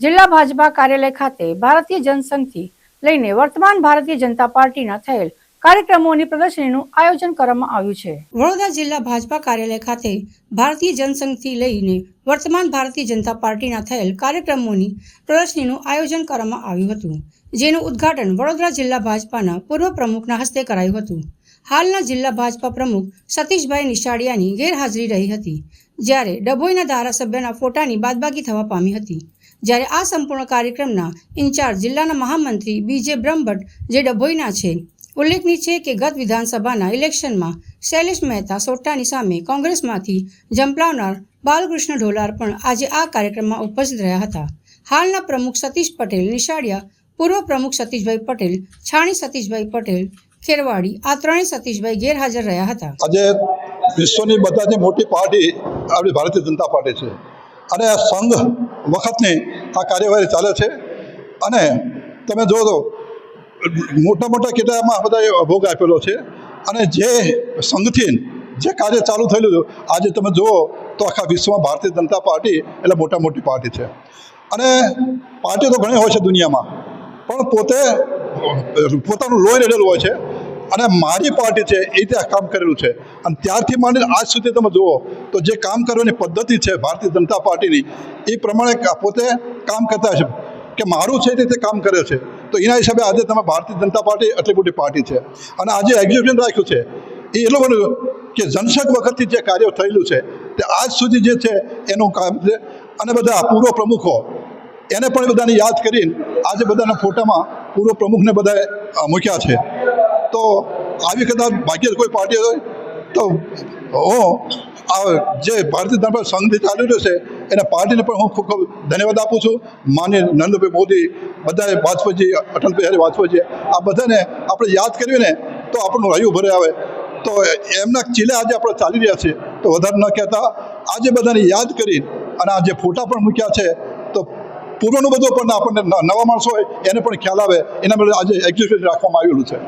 જિલ્લા ભાજપા કાર્યાલય ખાતે ભારતીય જનસંઘથી લઈને વર્તમાન ભારતીય જનતા પાર્ટીના થયેલ કાર્યક્રમોની પ્રદર્શનીનું આયોજન કરવામાં આવ્યું છે. વડોદરા જિલ્લા ભાજપા કાર્યાલય ખાતે ભારતીય જનસંઘથી લઈને વર્તમાન ભારતીય જનતા પાર્ટીના થયેલ કાર્યક્રમોની પ્રદર્શનીનું આયોજન કરવામાં આવ્યું હતું, જેનું ઉદ્ઘાટન વડોદરા જિલ્લા ભાજપાના પૂર્વ પ્રમુખના હસ્તે કરાયું હતું. હાલના જિલ્લા ભાજપા પ્રમુખ સતીશભાઈ નિશાળિયાની ગેરહાજરી રહી હતી, જ્યારે ડભોઈના ધારાસભ્યના ફોટાની બાદબાકી થવા પામી હતી. જ્યારે આ સંપૂર્ણ કાર્યક્રમના ઇન્ચાર્જ જિલ્લાના મહામંત્રી બીજે બ્રહ્મભટ્ટ જે ડભોઈના છે. ઉલ્લેખનીય છે કે ગત વિધાનસભાના ઇલેક્શનમાં શૈલેષ મહેતા સોટ્ટાની સામે કોંગ્રેસમાંથી જંપલાવનાર બાલકૃષ્ણ ઢોલાર પણ આજે આ કાર્યક્રમમાં ઉપસ્થિત રહ્યા હતા. હાલના પ્રમુખ સતીશ પટેલ નિશાળિયા, પૂર્વ પ્રમુખ સતીશભાઈ પટેલ, છાણી સતીશભાઈ પટેલ, ખેરવાડી, આ ત્રણેય સતીશભાઈ ગેરહાજર રહ્યા હતા. આજે વિશ્વની બધાથી મોટી પાર્ટી આપણી ભારતીય જનતા પાર્ટી છે. અને સંઘ વખતની આ કાર્યવાહી ચાલે છે. અને તમે જો તો, મોટા મોટા કેટલામાં બધા ભોગ આપેલો છે. અને જે સંઘથી જે કાર્ય ચાલુ થયેલું આજે તમે જુઓ તો આખા વિશ્વમાં ભારતીય જનતા પાર્ટી એટલે મોટા મોટી પાર્ટી છે. અને પાર્ટી તો ઘણી હોય છે દુનિયામાં, પણ પોતે પોતાનું લોહી રેડેલું હોય છે. અને મારી પાર્ટી છે એ રીતે કામ કરેલું છે. અને ત્યારથી માંડીને આજ સુધી તમે જુઓ તો જે કામ કરવાની પદ્ધતિ છે ભારતીય જનતા પાર્ટીની, એ પ્રમાણે પોતે કામ કરતા છે કે મારું છે એ રીતે કામ કરે છે. તો એના હિસાબે આજે તમે ભારતીય જનતા પાર્ટી આટલી મોટી પાર્ટી છે. અને આજે એક્ઝિબિશન રાખ્યું છે. એ એટલું બધું કે જનસંઘ વખતથી જે કાર્ય થયેલું છે, તે આજ સુધી જે છે એનું કામ છે. અને બધા પૂર્વ પ્રમુખો, એને પણ બધાને યાદ કરીને આજે બધાના ફોટામાં પૂર્વ પ્રમુખને બધાએ મૂક્યા છે. તો આવી કદાચ ભાગ્ય કોઈ પાર્ટી હોય તો હું આ જે ભારતીય જનતા સંઘ ચાલી રહ્યો છે, એના પાર્ટીને પણ હું ખૂબ ખૂબ ધન્યવાદ આપું છું. માન્ય નરેન્દ્રભાઈ મોદી, બધાએ વાજપેયીજી, અટલ બિહારી વાજપેયીજી, આ બધાને આપણે યાદ કર્યું ને તો આપણું રહ્યું ભરે આવે. તો એમના ચીલે આજે આપણે ચાલી રહ્યા છીએ. તો વધારે ન કહેતા, આજે બધાને યાદ કરી અને આ જે ફોટા પણ મૂક્યા છે, તો પૂર્વનું બધું પણ આપણને નવા માણસો હોય એને પણ ખ્યાલ આવે. એના માટે આજે એક્ઝિબિશન રાખવામાં આવેલું છે.